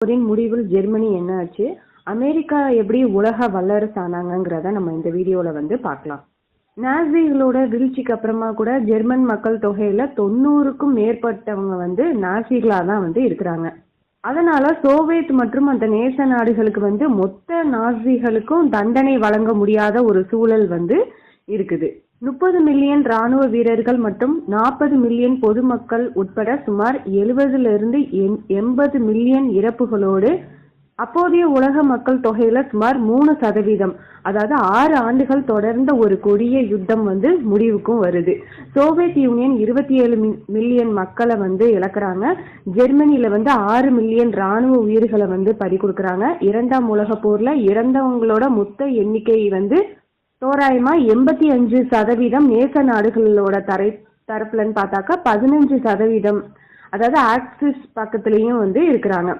போரின் முடிவில் ஜெர்மனி என்ன ஆச்சு? அமெரிக்கா எப்படி உலக வல்லரசு ஆனாங்கங்கிறத நம்ம இந்த வீடியோல வந்து பார்க்கலாம். நாசிகளோட வீழ்ச்சிக்கு அப்புறமா கூட ஜெர்மன் மக்கள் தொகையில தொண்ணூறுக்கும் மேற்பட்டவங்க வந்து நாசிகளா தான் வந்து இருக்கிறாங்க. அதனால சோவியத் மற்றும் அந்த நேச நாடுகளுக்கு வந்து மொத்த நாசிகளுக்கும் தண்டனை வழங்க முடியாத ஒரு சூழல் வந்து இருக்குது. முப்பது மில்லியன் ராணுவ வீரர்கள் மற்றும் நாற்பது மில்லியன் பொதுமக்கள் உட்பட சுமார் எழுபதிலிருந்து எண்பது மில்லியன் இறப்புகளோடு அப்போதைய உலக மக்கள் தொகையில சுமார் மூணு சதவீதம் அதாவது ஆறு ஆண்டுகள் தொடர்ந்த ஒரு கொடிய யுத்தம் வந்து முடிவுக்கும் வருது. சோவியத் யூனியன் இருபத்தி ஏழு மில்லியன் மக்களை வந்து இழக்கிறாங்க. ஜெர்மனியில வந்து ஆறு மில்லியன் ராணுவ உயிர்களை வந்து பறி கொடுக்குறாங்க இரண்டாம் உலக போர்ல இறந்தவங்களோட மொத்த எண்ணிக்கை வந்து தோராயமா எண்பத்தி அஞ்சு சதவீதம் நேச நாடுகளோட தரை தரப்புலன்னு பார்த்தாக்கா பதினஞ்சு சதவீதம். அதாவது ஆக்சிஸ் பக்கத்துலயும் வந்து இருக்கிறாங்க.